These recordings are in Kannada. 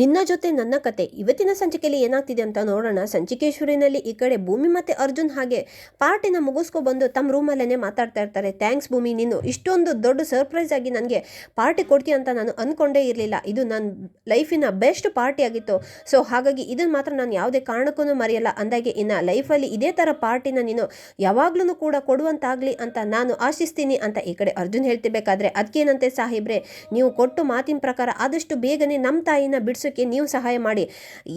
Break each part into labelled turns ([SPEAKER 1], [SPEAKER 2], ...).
[SPEAKER 1] ನಿನ್ನ ಜೊತೆ ನನ್ನ ಕತೆ ಇವತ್ತಿನ ಸಂಚಿಕೆಯಲ್ಲಿ ಏನಾಗ್ತಿದೆ ಅಂತ ನೋಡೋಣ. ಸಂಚಿಕೇಶ್ವರಿನಲ್ಲಿ ಈ ಕಡೆ ಭೂಮಿ ಮತ್ತೆ ಅರ್ಜುನ್ ಹಾಗೆ ಪಾರ್ಟಿನ ಮುಗಿಸ್ಕೊ ಬಂದು ತಮ್ಮ ರೂಮಲ್ಲೇ ಮಾತಾಡ್ತಾ ಇರ್ತಾರೆ. ಥ್ಯಾಂಕ್ಸ್ ಭೂಮಿ, ನೀನು ಇಷ್ಟೊಂದು ದೊಡ್ಡ ಸರ್ಪ್ರೈಸ್ ಆಗಿ ನನಗೆ ಪಾರ್ಟಿ ಕೊಡ್ತೀಯ ಅಂತ ನಾನು ಅಂದ್ಕೊಂಡೇ ಇರಲಿಲ್ಲ. ಇದು ನನ್ನ ಲೈಫಿನ ಬೆಸ್ಟ್ ಪಾರ್ಟಿ ಆಗಿತ್ತು. ಸೊ ಹಾಗಾಗಿ ಇದನ್ನು ಮಾತ್ರ ನಾನು ಯಾವುದೇ ಕಾರಣಕ್ಕೂ ಮರೆಯಲ್ಲ. ಅಂದಾಗೆ ಇನ್ನು ಲೈಫಲ್ಲಿ ಇದೇ ಥರ ಪಾರ್ಟಿನ ನೀನು ಯಾವಾಗ್ಲೂ ಕೂಡ ಕೊಡುವಂತಾಗಲಿ ಅಂತ ನಾನು ಆಶಿಸ್ತೀನಿ ಅಂತ ಈ ಕಡೆ ಅರ್ಜುನ್ ಹೇಳ್ತಿರ್ಬೇಕಾದ್ರೆ ಅದಕ್ಕೇನಂತೆ ಸಾಹೇಬ್ರೆ, ನೀವು ಕೊಟ್ಟು ಮಾತಿನ ಪ್ರಕಾರ ಆದಷ್ಟು ಬೇಗನೆ ನಮ್ಮ ತಾಯಿನ ಬಿಡ್ಸೋಕ್ಕೆ ನೀವು ಸಹಾಯ ಮಾಡಿ.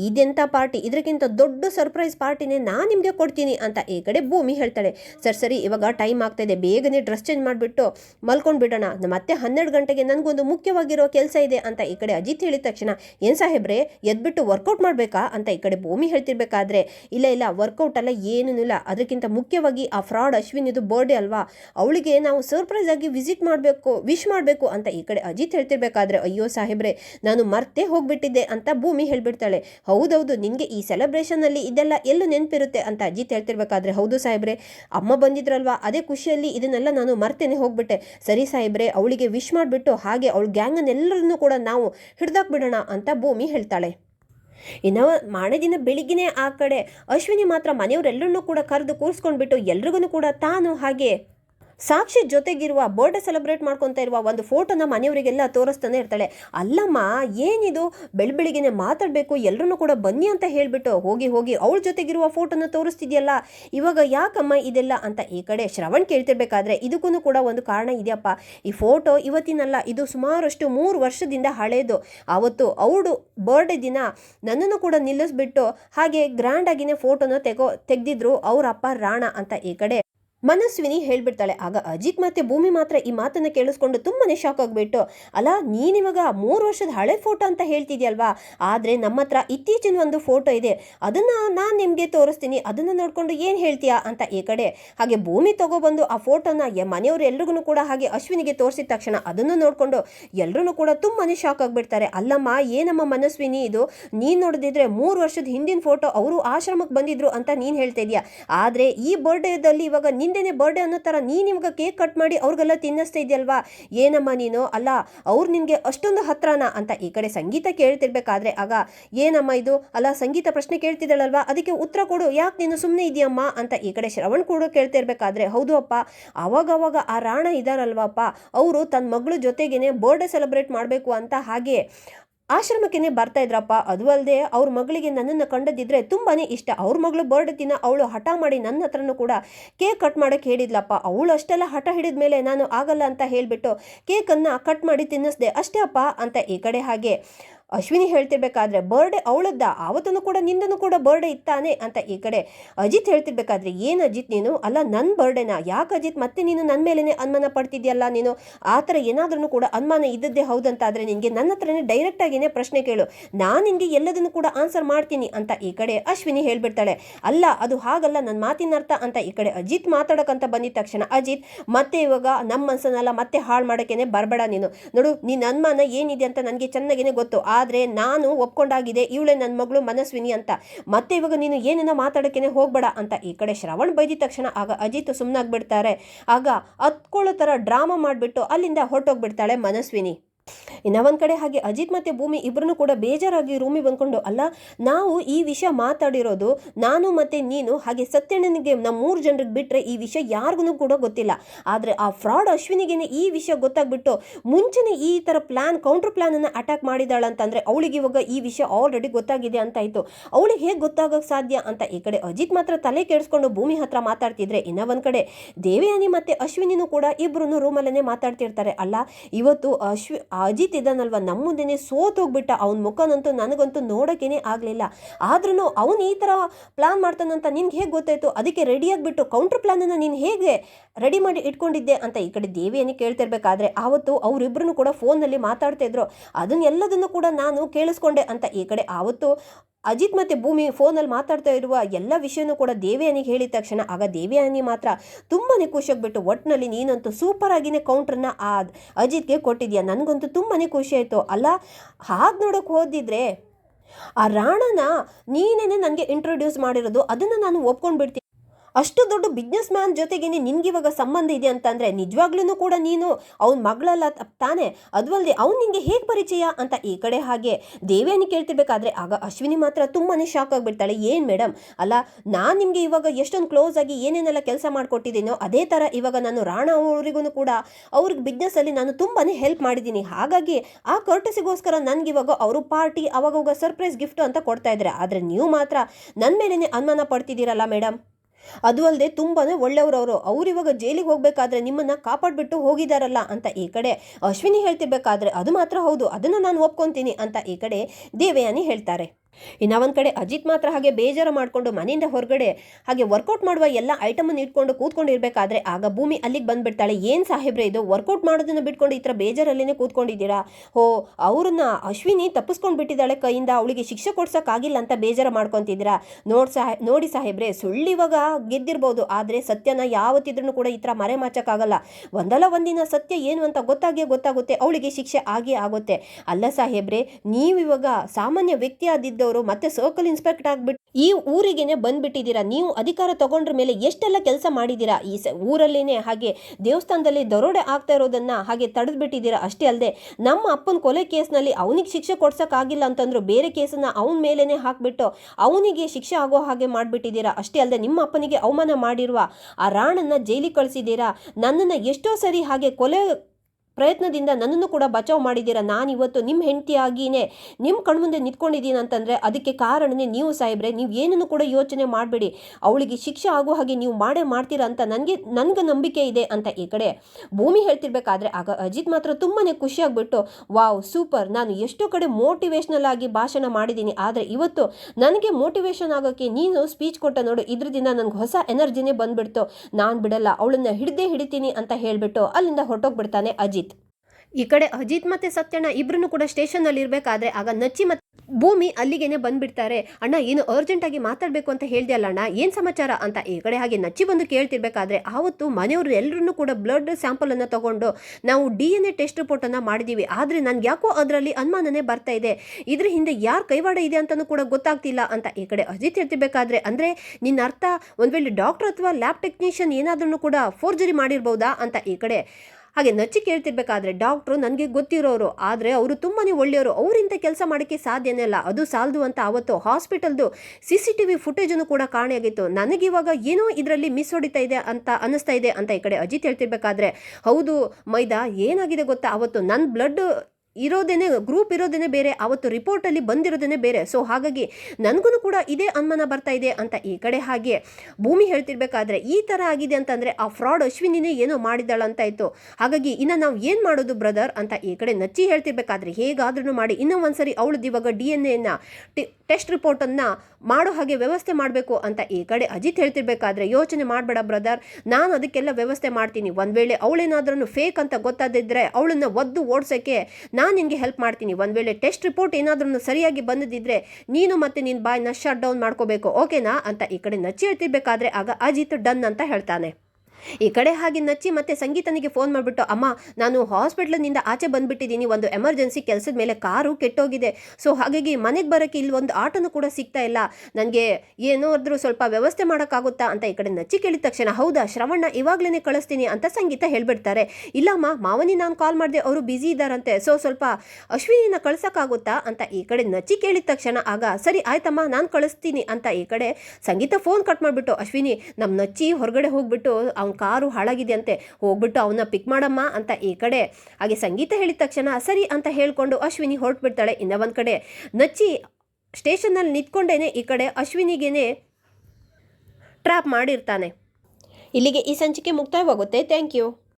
[SPEAKER 1] ಇದೆಂಥ ಪಾರ್ಟಿ? ಇದಕ್ಕಿಂತ ದೊಡ್ಡ ಸರ್ಪ್ರೈಸ್ ಪಾರ್ಟಿನೇ ನಾನು ನಿಮಗೆ ಕೊಡ್ತೀನಿ ಅಂತ ಈ ಕಡೆ ಭೂಮಿ ಹೇಳ್ತಾಳೆ. ಸರ್, ಸರಿ, ಇವಾಗ ಟೈಮ್ ಇದೆ ಬೇಗನೆ ಡ್ರೆಸ್ ಚೇಂಜ್ ಮಾಡಿಬಿಟ್ಟು ಮಲ್ಕೊಂಡು ಬಿಡೋಣ. ಮತ್ತೆ ಹನ್ನೆರಡು ಗಂಟೆಗೆ ನನಗೊಂದು ಮುಖ್ಯವಾಗಿರೋ ಕೆಲಸ ಇದೆ ಅಂತ ಈ ಕಡೆ ಅಜಿತ್ ಹೇಳಿದ ತಕ್ಷಣ. ಏನು ಸಾಹೇಬ್ರೆ, ಎದ್ಬಿಟ್ಟು ವರ್ಕೌಟ್ ಮಾಡಬೇಕಾ ಅಂತ ಈ ಕಡೆ ಭೂಮಿ ಹೇಳ್ತಿರ್ಬೇಕಾದ್ರೆ. ಇಲ್ಲ ಇಲ್ಲ, ವರ್ಕೌಟ್ ಅಲ್ಲ, ಏನೂ ಇಲ್ಲ. ಅದಕ್ಕಿಂತ ಮುಖ್ಯವಾಗಿ ಆ ಫ್ರಾಡ್ ಅಶ್ವಿನ್ ಇದು ಬರ್ಡೇ ಅಲ್ವಾ? ಅವಳಿಗೆ ನಾವು ಸರ್ಪ್ರೈಸ್ ಆಗಿ ವಿಸಿಟ್ ಮಾಡಬೇಕು, ವಿಶ್ ಮಾಡಬೇಕು ಅಂತ ಈ ಕಡೆ ಅಜಿತ್ ಹೇಳ್ತಿರ್ಬೇಕಾದ್ರೆ, ಅಯ್ಯೋ ಸಾಹೇಬ್ರೆ, ನಾನು ಮರ್ತೇ ಹೋಗ್ಬಿಟ್ಟಿದ್ದೆ ಅಂತ ಭೂಮಿ ಹೇಳ್ಬಿಡ್ತಾಳೆ. ಹೌದೌದು, ನಿನಗೆ ಈ ಸೆಲೆಬ್ರೇಷನಲ್ಲಿ ಇದೆಲ್ಲ ಎಲ್ಲೂ ನೆನಪಿರುತ್ತೆ ಅಂತ ಅಜಿತ್ ಹೇಳ್ತಿರ್ಬೇಕಾದ್ರೆ ಹೌದು ಸಾಹೇಬ್ರೆ. ಅಮ್ಮ ಬಂದಿದ್ರಲ್ವಾ? ಅದೇ ಖುಷಿಯಲ್ಲಿ ಇದನ್ನೆಲ್ಲ ನಾನು ಮರ್ತೇನೆ ಹೋಗ್ಬಿಟ್ಟೆ. ಸರಿ ಸಾಹೇಬ್ರೆ, ಅವಳಿಗೆ ವಿಶ್ ಮಾಡಿಬಿಟ್ಟು ಹಾಗೆ ಅವಳ ಗ್ಯಾಂಗನ್ನೆಲ್ಲರನ್ನೂ ಕೂಡ ನಾವು ಹಿಡ್ದಾಕ್ಬಿಡೋಣ ಅಂತ ಭೂಮಿ ಹೇಳ್ತಾಳೆ. ಇನ್ನು ಮಾಡೇ ದಿನ ಬೆಳಿಗ್ಗೆನೇ ಆ ಕಡೆ ಅಶ್ವಿನಿ ಮಾತ್ರ ಮನೆಯವರೆಲ್ಲರನ್ನೂ ಕೂಡ ಕರೆದು ಕೂರಿಸ್ಕೊಂಡ್ಬಿಟ್ಟು ಎಲ್ರಿಗೂ ಕೂಡ ತಾನು ಹಾಗೆ ಸಾಕ್ಷಿ ಜೊತೆಗಿರುವ ಬರ್ಡೇ ಸೆಲೆಬ್ರೇಟ್ ಮಾಡ್ಕೊತಾ ಇರುವ ಒಂದು ಫೋಟೋನ ಮನೆಯವರಿಗೆಲ್ಲ ತೋರಿಸ್ತಾನೆ ಇರ್ತಾಳೆ. ಅಲ್ಲಮ್ಮ, ಏನಿದು? ಬೆಳಬೆಳಿಗ್ಗೆನೆ ಮಾತಾಡಬೇಕು ಎಲ್ಲರೂ ಕೂಡ ಬನ್ನಿ ಅಂತ ಹೇಳಿಬಿಟ್ಟು ಹೋಗಿ ಹೋಗಿ ಅವಳ ಜೊತೆಗಿರುವ ಫೋಟೋನ ತೋರಿಸ್ತಿದ್ಯಲ್ಲ, ಇವಾಗ ಯಾಕಮ್ಮ ಇದೆಲ್ಲ ಅಂತ ಈ ಕಡೆ ಶ್ರವಣ್ ಕೇಳ್ತಿರ್ಬೇಕಾದ್ರೆ ಇದಕ್ಕೂ ಕೂಡ ಒಂದು ಕಾರಣ ಇದೆಯಪ್ಪ. ಈ ಫೋಟೋ ಇವತ್ತಿನಲ್ಲ, ಇದು ಸುಮಾರಷ್ಟು ಮೂರು ವರ್ಷದಿಂದ ಹಳೆಯದು ಆವತ್ತು ಅವಳು ಬರ್ಡೇ ದಿನ ನನ್ನನ್ನು ಕೂಡ ನಿಲ್ಲಿಸ್ಬಿಟ್ಟು ಹಾಗೆ ಗ್ರ್ಯಾಂಡಾಗಿನೇ ಫೋಟೋನ ತೆಗೋ, ತೆಗೆದಿದ್ರು ಅವ್ರ ಅಪ್ಪ ರಾಣ ಅಂತ ಈ ಕಡೆ ಮನಸ್ವಿನಿ ಹೇಳ್ಬಿಡ್ತಾಳೆ, ಆಗ ಅಜಿತ್ ಮತ್ತೆ ಭೂಮಿ ಮಾತ್ರ ಈ ಮಾತನ್ನ ಕೇಳಿಸ್ಕೊಂಡು ತುಂಬಾನೇ ಶಾಕ್ ಆಗಿಬಿಟ್ಟು ಅಲ್ಲ ನೀನಿವಾಗ ಮೂರು ವರ್ಷದ ಹಳೆ ಫೋಟೋ ಅಂತ ಹೇಳ್ತಿದ್ಯಲ್ವಾ? ಆದ್ರೆ ನಮ್ಮ ಹತ್ರ ಇತ್ತೀಚಿನ ಒಂದು ಫೋಟೋ ಇದೆ. ಅದನ್ನ ನಾನು ನಿಮಗೆ ತೋರಿಸ್ತೀನಿ. ಅದನ್ನ ನೋಡ್ಕೊಂಡು ಏನು ಹೇಳ್ತೀಯಾ? ಅಂತ ಈ ಕಡೆ. ಹಾಗೆ ಭೂಮಿ ತಗೊಬಂದು ಆ ಫೋಟೋನ ಮನೆಯವರು ಎಲ್ರಿಗೂ ಕೂಡ ಹಾಗೆ ಅಶ್ವಿನಿಗೆ ತೋರಿಸಿದ ತಕ್ಷಣ ಅದನ್ನು ನೋಡ್ಕೊಂಡು ಎಲ್ಲರೂ ಕೂಡ ತುಂಬಾನೇ ಶಾಕ್ ಆಗಿಬಿಡ್ತಾರೆ. ಅಲ್ಲಮ್ಮ, ಏನಮ್ಮ ಮನಸ್ವಿನಿ ಇದು? ನೀನು ನೋಡಿದ್ರೆ ಮೂರು ವರ್ಷದ ಹಿಂದಿನ ಫೋಟೋ ಅವರು ಆಶ್ರಮಕ್ಕೆ ಬಂದಿದ್ರು ಅಂತ ನೀನು ಹೇಳ್ತಾ ಇದೀಯ ಆದರೆ ಈ ಬರ್ಡೇದಲ್ಲಿ ಇವಾಗ ನಿಂದೇನೆ ಬರ್ಡೇ ಅನ್ನೋ ಥರ ನೀನು ನಿಮ್ಗೆ ಕೇಕ್ ಕಟ್ ಮಾಡಿ ಅವ್ರಿಗೆಲ್ಲ ತಿನ್ನಿಸ್ತಾ ಇದೆಯಲ್ವಾ? ಏನಮ್ಮ ನೀನು? ಅಲ್ಲ, ಅವ್ರು ನಿನಗೆ ಅಷ್ಟೊಂದು ಹತ್ರನ ಅಂತ ಈ ಕಡೆ ಸಂಗೀತ ಕೇಳ್ತಿರ್ಬೇಕಾದ್ರೆ ಆಗ ಏನಮ್ಮ ಇದು? ಅಲ್ಲ, ಸಂಗೀತ ಪ್ರಶ್ನೆ ಕೇಳ್ತಿದ್ದಾಳಲ್ವಾ? ಅದಕ್ಕೆ ಉತ್ತರ ಕೊಡು. ಯಾಕೆ ನೀನು ಸುಮ್ಮನೆ ಇದೆಯಮ್ಮ? ಅಂತ ಈ ಕಡೆ ಶ್ರವಣ್ ಕೂಡ ಕೇಳ್ತಿರ್ಬೇಕಾದ್ರೆ, ಹೌದು ಅಪ್ಪ ಅವಾಗವಾಗ ಅವಾಗ ಆ ರಾಣ ಇದ್ದಾರಲ್ವಪ್ಪ ಅವರು ತನ್ನ ಮಗಳ ಜೊತೆಗೇನೆ ಬರ್ಡೇ ಸೆಲೆಬ್ರೇಟ್ ಮಾಡಬೇಕು ಅಂತ ಹಾಗೆ ಆಶ್ರಮಕ್ಕೇನೆ ಬರ್ತಾ ಇದ್ರಪ್ಪ. ಅದು ಅಲ್ಲದೆ ಅವ್ರ ಮಗಳಿಗೆ ನನ್ನನ್ನು ಕಂಡದಿದ್ರೆ ತುಂಬಾ ಇಷ್ಟ. ಅವ್ರ ಮಗಳು ಬರ್ಡ್ ದಿನ ಅವಳು ಹಠ ಮಾಡಿ ನನ್ನ ಹತ್ರನೂ ಕೂಡ ಕೇಕ್ ಕಟ್ ಮಾಡೋಕ್ಕೆ ಹೇಳಿದ್ಲಪ್ಪ. ಅವಳು ಅಷ್ಟೆಲ್ಲ ಹಠ ಹಿಡಿದ ಮೇಲೆ ನಾನು ಆಗಲ್ಲ ಅಂತ ಹೇಳಿಬಿಟ್ಟು ಕೇಕನ್ನು ಕಟ್ ಮಾಡಿ ತಿನ್ನಿಸ್ದೆ. ಅಷ್ಟೇ ಅಪ್ಪ ಅಂತ ಈ ಕಡೆ ಹಾಗೆ. ಅಶ್ವಿನಿ ಹೇಳ್ತಿರ್ಬೇಕಾದ್ರೆ ಬರ್ಡೆ ಅವಳದ್ದ ಆವತ್ತೂ ಕೂಡ ನಿಂದನೂ ಕೂಡ ಬರ್ಡೆ ಇತ್ತಾನೆ ಅಂತ ಈ ಕಡೆ ಅಜಿತ್ ಹೇಳ್ತಿರ್ಬೇಕಾದ್ರೆ, ಏನು ಅಜಿತ್ ನೀನು? ಅಲ್ಲ ನನ್ನ ಬರ್ಡೇನಾ ಯಾಕೆ ಅಜಿತ್ ಮತ್ತೆ ನೀನು ನನ್ನ ಮೇಲೇ ಅನುಮಾನ ಪಡ್ತಿದ್ಯಲ್ಲ ನೀನು? ಆ ಥರ ಏನಾದ್ರೂ ಕೂಡ ಅನುಮಾನ ಇದ್ದದ್ದೇ ಹೌದಂತಾದರೆ ನಿನಗೆ ನನ್ನ ಹತ್ರನೇ ಡೈರೆಕ್ಟಾಗಿಯೇ ಪ್ರಶ್ನೆ ಕೇಳು. ನಾನು ನಿನಗೆ ಎಲ್ಲದನ್ನು ಕೂಡ ಆನ್ಸರ್ ಮಾಡ್ತೀನಿ ಅಂತ ಈ ಕಡೆ ಅಶ್ವಿನಿ ಹೇಳ್ಬಿಡ್ತಾಳೆ. ಅಲ್ಲ, ಅದು ಹಾಗಲ್ಲ ನನ್ನ ಮಾತಿನ ಅರ್ಥ ಅಂತ ಈ ಕಡೆ ಅಜಿತ್ ಮಾತಾಡೋಕ್ಕಂತ ಬಂದಿದ ತಕ್ಷಣ ಅಜಿತ್, ಮತ್ತೆ ಇವಾಗ ನಮ್ಮ ಮನಸ್ಸನ್ನೆಲ್ಲ ಮತ್ತೆ ಹಾಳು ಮಾಡೋಕ್ಕೇನೆ ಬರಬೇಡ ನೀನು. ನೋಡು ನಿನ್ನ ಅನುಮಾನ ಏನಿದೆ ಅಂತ ನನಗೆ ಚೆನ್ನಾಗೇನೆ ಗೊತ್ತು. ಆದರೆ ನಾನು ಒಪ್ಕೊಂಡಾಗಿದೆ, ಇವಳೆ ನನ್ನ ಮಗಳು ಮನಸ್ವಿನಿ ಅಂತ. ಮತ್ತೆ ಇವಾಗ ನೀನು ಏನೇನೋ ಮಾತಾಡೋಕ್ಕೇನೆ ಹೋಗ್ಬೇಡ ಅಂತ. ಈ ಕಡೆ ಶ್ರವಣ್ ಬೈದಿದ ತಕ್ಷಣ ಆಗ ಅಜಿತ್ ಸುಮ್ಮನಾಗ್ಬಿಡ್ತಾರೆ ಆಗ ಹತ್ಕೊಳ್ಳೋ ಥರ ಡ್ರಾಮಾ ಮಾಡಿಬಿಟ್ಟು ಅಲ್ಲಿಂದ ಹೊರಟೋಗ್ಬಿಡ್ತಾಳೆ ಮನಸ್ವಿನಿ. ಇನ್ನು ಒಂದು ಕಡೆ ಹಾಗೆ ಅಜಿತ್ ಮತ್ತು ಭೂಮಿ ಇಬ್ಬರನ್ನು ಕೂಡ ಬೇಜಾರಾಗಿ ರೂಮಿಗೆ ಬಂದ್ಕೊಂಡು, ಅಲ್ಲ, ನಾವು ಈ ವಿಷಯ ಮಾತಾಡಿರೋದು ನಾನು ಮತ್ತು ನೀನು, ಹಾಗೆ ಸತ್ಯಣ್ಣನಿಗೆ ನಮ್ಮ ಮೂರು ಜನರಿಗೆ ಬಿಟ್ಟರೆ ಈ ವಿಷಯ ಯಾರಿಗೂ ಕೂಡ ಗೊತ್ತಿಲ್ಲ. ಆದರೆ ಆ ಫ್ರಾಡ್ ಅಶ್ವಿನಿಗೆ ಈ ವಿಷಯ ಗೊತ್ತಾಗ್ಬಿಟ್ಟು ಮುಂಚೆನೇ ಈ ಥರ ಪ್ಲ್ಯಾನ್ ಕೌಂಟರ್ ಪ್ಲ್ಯಾನನ್ನು ಅಟ್ಯಾಕ್ ಮಾಡಿದಾಳೆ ಅಂತಂದರೆ ಅವಳಿಗೆ ಇವಾಗ ಈ ವಿಷಯ ಆಲ್ರೆಡಿ ಗೊತ್ತಾಗಿದೆ ಅಂತಾಯಿತು. ಅವಳಿಗೆ ಹೇಗೆ ಗೊತ್ತಾಗೋಕ್ಕೆ ಸಾಧ್ಯ ಅಂತ ಈ ಕಡೆ ಅಜಿತ್ ಮಾತ್ರ ತಲೆ ಕೆಡಿಸ್ಕೊಂಡು ಭೂಮಿ ಹತ್ರ ಮಾತಾಡ್ತಿದ್ರೆ, ಇನ್ನ ಒಂದು ಕಡೆ ದೇವಯಾನಿ ಮತ್ತು ಅಶ್ವಿನಿನೂ ಕೂಡ ಇಬ್ಬರೂ ರೂಮಲ್ಲೇ ಮಾತಾಡ್ತಿರ್ತಾರೆ. ಅಲ್ಲ, ಇವತ್ತು ಅಶ್ವಿ ಅಜಿತ್ ಇದ್ದಾನಲ್ವ? ನಮ್ಮ ಮುಂದೆನೆ ಸೋತೋಗ್ಬಿಟ್ಟ ಅವನ ಮುಖನಂತೂ ನನಗಂತೂ ನೋಡೋಕ್ಕೇನೆ ಆಗಲಿಲ್ಲ. ಆದ್ರೂ ಅವನು ಈ ಥರ ಪ್ಲಾನ್ ಮಾಡ್ತಾನಂತ ನಿನ್ಗೆ ಹೇಗೆ ಗೊತ್ತಾಯಿತು? ಅದಕ್ಕೆ ರೆಡಿಯಾಗಿಬಿಟ್ಟು ಕೌಂಟರ್ ಪ್ಲಾನನ್ನು ನೀನು ಹೇಗೆ ರೆಡಿ ಮಾಡಿ ಇಟ್ಕೊಂಡಿದ್ದೆ ಅಂತ ಈ ಕಡೆ ದೇವಿಯನ್ನು ಕೇಳ್ತಿರ್ಬೇಕಾದ್ರೆ ಆವತ್ತು ಅವರಿಬ್ಬರೂ ಕೂಡ ಫೋನಲ್ಲಿ ಮಾತಾಡ್ತಾ ಇದ್ರು ಅದನ್ನೆಲ್ಲದನ್ನು ಕೂಡ ನಾನು ಕೇಳಿಸ್ಕೊಂಡೆ ಅಂತ ಈ ಕಡೆ ಆವತ್ತು ಅಜಿತ್ ಮತ್ತು ಭೂಮಿ ಫೋನಲ್ಲಿ ಮಾತಾಡ್ತಾ ಇರುವ ಎಲ್ಲ ವಿಷಯನೂ ಕೂಡ ದೇವಿಯಾನಿಗೆ ಹೇಳಿದ ತಕ್ಷಣ, ಆಗ ದೇವಿಯಾನಿ ಮಾತ್ರ ತುಂಬಾ ಖುಷಿಯಾಗ್ಬಿಟ್ಟು ಒಟ್ಟಿನಲ್ಲಿ ನೀನಂತೂ ಸೂಪರ್ ಆಗಿನೇ ಕೌಂಟ್ರನ್ನ ಆ ಅಜಿತ್ಗೆ ಕೊಟ್ಟಿದ್ಯಾ? ನನಗಂತೂ ತುಂಬಾ ಖುಷಿ ಆಯಿತು. ಅಲ್ಲ, ಹಾಗೆ ನೋಡೋಕೆ ಹೋದಿದ್ರೆ ಆ ರಾಣನ ನೀನೇನೆ ನನಗೆ ಇಂಟ್ರೊಡ್ಯೂಸ್ ಮಾಡಿರೋದು, ಅದನ್ನು ನಾನು ಒಪ್ಕೊಂಡು ಬಿಡ್ತೀನಿ ಅಷ್ಟು ದೊಡ್ಡ ಬಿಸ್ನೆಸ್ ಮ್ಯಾನ್ ಜೊತೆಗೇನೆ ನಿನ್ಗಿವಾಗ ಸಂಬಂಧ ಇದೆ ಅಂತಂದರೆ ನಿಜವಾಗ್ಲೂ ಕೂಡ ನೀನು ಅವ್ನ ಮಗಳಲ್ಲ ತಾನೆ. ಅದ್ವಲ್ದೆ ಅವ್ನು ನಿಂಗೆ ಹೇಗೆ ಪರಿಚಯ ಅಂತ ಈ ಕಡೆ ಹಾಗೆ ದೇವಿಯನ್ನು ಕೇಳ್ತಿರ್ಬೇಕಾದ್ರೆ ಆಗ ಅಶ್ವಿನಿ ಮಾತ್ರ ತುಂಬಾನೇ ಶಾಕ್ ಆಗಿಬಿಡ್ತಾಳೆ. ಏನ್ ಮೇಡಮ್ ಅಲ್ಲ, ನಾನು ನಿಮಗೆ ಇವಾಗ ಎಷ್ಟೊಂದು ಕ್ಲೋಸ್ ಆಗಿ ಏನೇನೆಲ್ಲ ಕೆಲಸ ಮಾಡಿಕೊಟ್ಟಿದ್ದೀನೋ ಅದೇ ಥರ ಇವಾಗ ನಾನು ರಾಣ ಅವರಿಗೂ ಕೂಡ ಅವ್ರಿಗೆ ಬಿಸ್ನೆಸ್ಸಲ್ಲಿ ನಾನು ತುಂಬಾನೇ ಹೆಲ್ಪ್ ಮಾಡಿದ್ದೀನಿ. ಹಾಗಾಗಿ ಆ ಕರ್ಟಸಿಗೋಸ್ಕರ ನನಗೆ ಇವಾಗ ಅವರು ಪಾರ್ಟಿ ಅವಾಗ ಸರ್ಪ್ರೈಸ್ ಗಿಫ್ಟ್ ಅಂತ ಕೊಡ್ತಾ ಇದ್ದಾರೆ. ಆದರೆ ನೀವು ಮಾತ್ರ ನನ್ನ ಮೇಲೇ ಅನುಮಾನ ಪಡ್ತಿದ್ದೀರಲ್ಲ ಮೇಡಮ್ ಅದು ಅಲ್ಲದೆ ತುಂಬಾ ಒಳ್ಳೆಯವರು ಅವ್ರು. ಇವಾಗ ಜೈಲಿಗೆ ಹೋಗಬೇಕಾದ್ರೆ ನಿಮ್ಮನ್ನು ಕಾಪಾಡಿಬಿಟ್ಟು ಹೋಗಿದ್ದಾರಲ್ಲ ಅಂತ ಈ ಕಡೆ ಅಶ್ವಿನಿ ಹೇಳ್ತಿರ್ಬೇಕಾದ್ರೆ ಅದು ಮಾತ್ರ ಹೌದು, ಅದನ್ನು ನಾನು ಒಪ್ಕೊಂತೀನಿ ಅಂತ ಈ ಕಡೆ ದೇವಯಾನಿ ಹೇಳ್ತಾರೆ. ಇನ್ನ ಒಂದು ಕಡೆ ಅಜಿತ್ ಮಾತ್ರ ಹಾಗೆ ಬೇಜಾರು ಮಾಡ್ಕೊಂಡು ಮನೆಯಿಂದ ಹೊರಗಡೆ ಹಾಗೆ ವರ್ಕೌಟ್ ಮಾಡುವ ಎಲ್ಲ ಐಟಮನ್ನು ಇಟ್ಕೊಂಡು ಕೂತ್ಕೊಂಡಿರ್ಬೇಕಾದ್ರೆ ಆಗ ಭೂಮಿ ಅಲ್ಲಿಗೆ ಬಂದುಬಿಡ್ತಾಳೆ. ಏನು ಸಾಹೇಬ್ರೆ ಇದು? ವರ್ಕೌಟ್ ಮಾಡೋದನ್ನ ಬಿಟ್ಕೊಂಡು ಈ ಥರ ಬೇಜಾರಲ್ಲೇ ಕೂತ್ಕೊಂಡಿದ್ದೀರಾ? ಹೋ, ಅವ್ರನ್ನ ಅಶ್ವಿನಿ ತಪ್ಪಿಸ್ಕೊಂಡು ಬಿಟ್ಟಿದ್ದಾಳೆ ಕೈಯಿಂದ. ಅವಳಿಗೆ ಶಿಕ್ಷೆ ಕೊಡ್ಸೋಕ್ಕಾಗಿಲ್ಲ ಅಂತ ಬೇಜಾರು ಮಾಡ್ಕೊತಿದ್ದೀರಾ? ನೋಡಿ ಸಾಹೇ ನೋಡಿ ಸಾಹೇಬ್ರೆ ಸುಳ್ಳಿವಾಗ ಗೆದ್ದಿರ್ಬೋದು. ಆದರೆ ಸತ್ಯನ ಯಾವತ್ತಿದ್ರೂ ಕೂಡ ಈ ಥರ ಮರೆ ಮಾಚಕ್ಕಾಗಲ್ಲ. ಒಂದಲ್ಲ ಒಂದಿನ ಸತ್ಯ ಏನು ಅಂತ ಗೊತ್ತಾಗೇ ಗೊತ್ತಾಗುತ್ತೆ. ಅವಳಿಗೆ ಶಿಕ್ಷೆ ಆಗೇ ಆಗುತ್ತೆ. ಅಲ್ಲ ಸಾಹೇಬ್ರೆ ನೀವು ಇವಾಗ ಸಾಮಾನ್ಯ ವ್ಯಕ್ತಿ ಆದಿದ್ದವರು ಮತ್ತೆ ಸರ್ಕಲ್ ಇನ್ಸ್ಪೆಕ್ಟರ್ ಆಗ್ಬಿಟ್ಟು ಈ ಊರಿಗೆನೆ ಬಂದ್ಬಿಟ್ಟಿದ್ದೀರಾ? ನೀವು ಅಧಿಕಾರ ತಗೊಂಡ್ರ ಮೇಲೆ ಎಷ್ಟೆಲ್ಲ ಕೆಲಸ ಮಾಡಿದ್ದೀರಾ? ಈ ಸ ಊರಲ್ಲೇನೆ ಹಾಗೆ ದೇವಸ್ಥಾನದಲ್ಲಿ ದರೋಡೆ ಆಗ್ತಾ ಇರೋದನ್ನ ಹಾಗೆ ತಡೆದು ಬಿಟ್ಟಿದ್ದೀರಾ ಅಷ್ಟೇ ಅಲ್ಲದೆ ನಮ್ಮ ಅಪ್ಪನ ಕೊಲೆ ಕೇಸ್ನಲ್ಲಿ ಅವನಿಗೆ ಶಿಕ್ಷೆ ಕೊಡ್ಸೋಕ್ಕಾಗಿಲ್ಲ ಅಂತಂದ್ರು ಬೇರೆ ಕೇಸನ್ನ ಅವನ ಮೇಲೇನೆ ಹಾಕ್ಬಿಟ್ಟು ಅವನಿಗೆ ಶಿಕ್ಷೆ ಆಗೋ ಹಾಗೆ ಮಾಡಿಬಿಟ್ಟಿದ್ದೀರಾ? ಅಷ್ಟೇ ಅಲ್ಲದೆ ನಿಮ್ಮ ಅಪ್ಪನಿಗೆ ಅವಮಾನ ಮಾಡಿರುವ ಆ ರಾಣನ್ನ ಜೈಲಿಗೆ ಕಳಿಸಿದ್ದೀರಾ? ನನ್ನನ್ನು ಎಷ್ಟೋ ಸರಿ ಹಾಗೆ ಕೊಲೆ ಪ್ರಯತ್ನದಿಂದ ನನ್ನನ್ನು ಕೂಡ ಬಚಾವ್ ಮಾಡಿದ್ದೀರಾ? ನಾನು ಇವತ್ತು ನಿಮ್ಮ ಹೆಂಡತಿಯಾಗಿಯೇ ನಿಮ್ಮ ಕಣ್ಮುಂದೆ ನಿಂತ್ಕೊಂಡಿದ್ದೀನಿ ಅಂತಂದರೆ ಅದಕ್ಕೆ ಕಾರಣನೇ ನೀವು ಸಾಹೇಬ್ರೆ, ನೀವು ಏನನ್ನು ಕೂಡ ಯೋಚನೆ ಮಾಡಬೇಡಿ. ಅವಳಿಗೆ ಶಿಕ್ಷೆ ಆಗೋ ಹಾಗೆ ನೀವು ಮಾಡೇ ಮಾಡ್ತೀರಾ ಅಂತ ನನಗೆ ನನಗೆ ನಂಬಿಕೆ ಇದೆ ಅಂತ ಈ ಕಡೆ ಭೂಮಿ ಹೇಳ್ತಿರ್ಬೇಕಾದ್ರೆ ಆಗ ಅಜಿತ್ ಮಾತ್ರ ತುಂಬಾ ಖುಷಿಯಾಗ್ಬಿಟ್ಟು, ವಾವ್, ಸೂಪರ್, ನಾನು ಎಷ್ಟೋ ಕಡೆ ಮೋಟಿವೇಶ್ನಲ್ ಆಗಿ ಭಾಷಣ ಮಾಡಿದ್ದೀನಿ. ಆದರೆ ಇವತ್ತು ನನಗೆ ಮೋಟಿವೇಶನ್ ಆಗೋಕ್ಕೆ ನೀನು ಸ್ಪೀಚ್ ಕೊಟ್ಟ ನೋಡು, ಇದ್ರದಿಂದ ನನಗೆ ಹೊಸ ಎನರ್ಜಿನೇ ಬಂದ್ಬಿಡ್ತು. ನಾನು ಬಿಡಲ್ಲ, ಅವಳನ್ನ ಹಿಡ್ದೇ ಹಿಡಿತೀನಿ ಅಂತ ಹೇಳಿಬಿಟ್ಟು ಅಲ್ಲಿಂದ ಹೊರಟೋಗ್ಬಿಡ್ತಾನೆ ಅಜಿತ್. ಈ ಕಡೆ ಅಜಿತ್ ಮತ್ತೆ ಸತ್ಯಣ್ಣ ಇಬ್ರು ಕೂಡ ಸ್ಟೇಷನ್ ಅಲ್ಲಿ ಇರಬೇಕಾದ್ರೆ ಆಗ ನಚ್ಚಿ ಮತ್ತೆ ಭೂಮಿ ಅಲ್ಲಿಗೆನೆ ಬಂದ್ಬಿಡ್ತಾರೆ. ಅಣ್ಣ, ಏನು ಅರ್ಜೆಂಟ್ ಆಗಿ ಮಾತಾಡಬೇಕು ಅಂತ ಹೇಳಿದೆ ಅಲ್ಲ ಅಣ್ಣ? ಏನ್ ಸಮಾಚಾರ? ಅಂತ ಈ ಕಡೆ ಹಾಗೆ ನಚ್ಚಿ ಬಂದು ಕೇಳ್ತಿರ್ಬೇಕಾದ್ರೆ ಆವತ್ತು ಮನೆಯವರು ಎಲ್ಲರೂ ಕೂಡ ಬ್ಲಡ್ ಸ್ಯಾಂಪಲ್ ಅನ್ನ ತಗೊಂಡು ನಾವು D N A test report ಅನ್ನ ಮಾಡಿದೀವಿ. ಆದ್ರೆ ನನ್ಗೆ ಯಾಕೋ ಅದರಲ್ಲಿ ಅನುಮಾನನೇ ಬರ್ತಾ ಇದೆ. ಇದ್ರ ಹಿಂದೆ ಯಾರ ಕೈವಾಡ ಇದೆ ಅಂತಾನೂ ಕೂಡ ಗೊತ್ತಾಗ್ತಿಲ್ಲ ಅಂತ ಈ ಕಡೆ ಅಜಿತ್ ಹೇಳ್ತಿರ್ಬೇಕಾದ್ರೆ, ಅಂದ್ರೆ ನಿನ್ನ ಅರ್ಥ ಒಂದ್ ವೇಳೆ ಡಾಕ್ಟರ್ ಅಥವಾ ಲ್ಯಾಬ್ ಟೆಕ್ನಿಷಿಯನ್ ಏನಾದ್ರೂ ಕೂಡ ಫೋರ್ಜರಿ ಮಾಡಿರ್ಬೋದಾ? ಅಂತ ಈ ಕಡೆ ಹಾಗೆ ನಚ್ಚಿ ಕೇಳ್ತಿರ್ಬೇಕಾದ್ರೆ ಡಾಕ್ಟ್ರು ನನಗೆ ಗೊತ್ತಿರೋರು, ಆದರೆ ಅವರು ತುಂಬಾ ಒಳ್ಳೆಯವರು. ಅವರಿಂದ ಕೆಲಸ ಮಾಡೋಕ್ಕೆ ಸಾಧ್ಯನೇ ಇಲ್ಲ. ಅದು ಸಾಲದು ಅಂತ ಅವತ್ತು ಹಾಸ್ಪಿಟಲ್ದು ಸಿ ಸಿ ಟಿ ವಿ ಫುಟೇಜನ್ನು ಕೂಡ ಕಾಣೆಯಾಗಿತ್ತು. ನನಗಿವಾಗ ಏನೋ ಇದರಲ್ಲಿ ಮಿಸ್ ಹೊಡಿತಾ ಇದೆ ಅಂತ ಅನಿಸ್ತಾ ಇದೆ ಅಂತ ಈ ಕಡೆ ಅಜಿತ್ ಹೇಳ್ತಿರ್ಬೇಕಾದ್ರೆ, ಹೌದು ಮೈದಾ ಏನಾಗಿದೆ ಗೊತ್ತಾ? ಅವತ್ತು ನನ್ನ ಬ್ಲಡ್ ಇರೋದೇನೆ ಗ್ರೂಪ್ ಇರೋದೇನೆ ಬೇರೆ, ಅವತ್ತು ರಿಪೋರ್ಟಲ್ಲಿ ಬಂದಿರೋದೇನೆ ಬೇರೆ. ಸೊ ಹಾಗಾಗಿ ನನಗೂ ಕೂಡ ಇದೇ ಅನುಮಾನ ಬರ್ತಾ ಇದೆ ಅಂತ ಈ ಕಡೆ ಹಾಗೆ ಭೂಮಿ ಹೇಳ್ತಿರ್ಬೇಕಾದ್ರೆ ಈ ಥರ ಆಗಿದೆ ಅಂತಂದರೆ ಆ ಫ್ರಾಡ್ ಅಶ್ವಿನಿನೇ ಏನೋ ಇತ್ತು ಹಾಗಾಗಿ ಇನ್ನು ನಾವು ಏನು ಮಾಡೋದು ಬ್ರದರ್ ಅಂತ ಈ ಕಡೆ ನಚ್ಚಿ ಹೇಳ್ತಿರ್ಬೇಕಾದ್ರೆ ಹೇಗಾದ್ರೂ ಮಾಡಿ. ಇನ್ನೂ ಒಂದ್ಸರಿ ಅವಳದ್ದು ಇವಾಗ ಡಿ ಎನ್ ಎನ ಟೆಸ್ಟ್ ರಿಪೋರ್ಟನ್ನು ಮಾಡೋ ಹಾಗೆ ವ್ಯವಸ್ಥೆ ಮಾಡಬೇಕು ಅಂತ ಈ ಕಡೆ ಅಜಿತ್ ಹೇಳ್ತಿರ್ಬೇಕಾದ್ರೆ ಯೋಚನೆ ಮಾಡಬೇಡ ಬ್ರದರ್ ನಾನು ಅದಕ್ಕೆಲ್ಲ ವ್ಯವಸ್ಥೆ ಮಾಡ್ತೀನಿ. ಒಂದು ವೇಳೆ ಅವಳೇನಾದ್ರೂ ಫೇಕ್ ಅಂತ ಗೊತ್ತಾದಿದ್ರೆ ಅವಳನ್ನ ಒದ್ದು ಓಡಿಸೋಕ್ಕೆ ನಿನಗೆ ಹೆಲ್ಪ್ ಮಾಡ್ತೀನಿ. ಒಂದು ವೇಳೆ ಟೆಸ್ಟ್ ರಿಪೋರ್ಟ್ ಏನಾದ್ರೂ ಸರಿಯಾಗಿ ಬಂದಿದ್ದರೆ ನೀನು ಮತ್ತೆ ನಿನ್ನ ಬಾಯ್ನ ಶಟ್ ಡೌನ್ ಮಾಡ್ಕೋಬೇಕು. ಓಕೆನಾ ಅಂತ ಈ ಕಡೆ ನಚ್ಚಿ ಹೇಳ್ತಿರ್ಬೇಕಾದ್ರೆ ಆಗ ಅಜಿತ್ ಡನ್ ಅಂತ ಹೇಳ್ತಾನೆ. ಈ ಕಡೆ ಹಾಗೆ ನಚ್ಚಿ ಮತ್ತೆ ಸಂಗೀತನಿಗೆ ಫೋನ್ ಮಾಡಿಬಿಟ್ಟು, ಅಮ್ಮ, ನಾನು ಹಾಸ್ಪಿಟ್ಲಿನಿಂದ ಆಚೆ ಬಂದ್ಬಿಟ್ಟಿದ್ದೀನಿ, ಒಂದು ಎಮರ್ಜೆನ್ಸಿ ಕೆಲಸದ ಮೇಲೆ ಕಾರು ಕೆಟ್ಟೋಗಿದೆ. ಸೊ ಹಾಗಾಗಿ ಮನೆಗೆ ಬರೋಕ್ಕೆ ಇಲ್ಲಿ ಒಂದು ಆಟೋನು ಕೂಡ ಸಿಗ್ತಾ ಇಲ್ಲ. ನನಗೆ ಏನೋ ಆದರೂ ಸ್ವಲ್ಪ ವ್ಯವಸ್ಥೆ ಮಾಡೋಕ್ಕಾಗುತ್ತಾ? ಅಂತ ಈ ಕಡೆ ನಚ್ಚಿ ಕೇಳಿದ ತಕ್ಷಣ, ಹೌದಾ, ಶ್ರವಣ್ಣ ಇವಾಗ್ಲೇ ಕಳಿಸ್ತೀನಿ ಅಂತ ಸಂಗೀತ ಹೇಳ್ಬಿಡ್ತಾರೆ. ಇಲ್ಲಮ್ಮ, ಮಾವನಿ ನಾನು ಕಾಲ್ ಮಾಡಿದೆ, ಅವರು ಬ್ಯುಸಿ ಇದ್ದಾರಂತೆ. ಸೊ ಸ್ವಲ್ಪ ಅಶ್ವಿನಿನ ಕಳ್ಸೋಕ್ಕಾಗುತ್ತಾ? ಅಂತ ಈ ಕಡೆ ನಚ್ಚಿ ಕೇಳಿದ ತಕ್ಷಣ, ಆಗ, ಸರಿ, ಆಯ್ತಮ್ಮ, ನಾನು ಕಳಿಸ್ತೀನಿ ಅಂತ ಈ ಕಡೆ ಸಂಗೀತ ಫೋನ್ ಕಟ್ ಮಾಡಿಬಿಟ್ಟು, ಅಶ್ವಿನಿ ನಮ್ಮ ನಚ್ಚಿ ಹೊರಗಡೆ ಹೋಗ್ಬಿಟ್ಟು ಅವ್ನ ಕಾರು ಹಾಳಾಗಿದೆ ಅಂತೆ, ಹೋಗ್ಬಿಟ್ಟು ಅವನ್ನ ಪಿಕ್ ಮಾಡಮ್ಮ ಅಂತ ಈ ಕಡೆ. ಹಾಗೆ ಸಂಗೀತ ಹೇಳಿದ ತಕ್ಷಣ, ಸರಿ ಅಂತ ಹೇಳ್ಕೊಂಡು ಅಶ್ವಿನಿ ಹೊರಟ್ಬಿಡ್ತಾಳೆ ಇನ್ನ ಒಂದು ಕಡೆ. ನಚ್ಚಿ ಸ್ಟೇಷನ್ನಲ್ಲಿ ನಿಂತ್ಕೊಂಡೇನೆ ಈ ಕಡೆ ಅಶ್ವಿನಿಗೇನೆ ಟ್ರ್ಯಾಪ್ ಮಾಡಿರ್ತಾನೆ. ಇಲ್ಲಿಗೆ ಈ ಸಂಚಿಕೆ ಮುಕ್ತಾಯವಾಗುತ್ತೆ. Thank you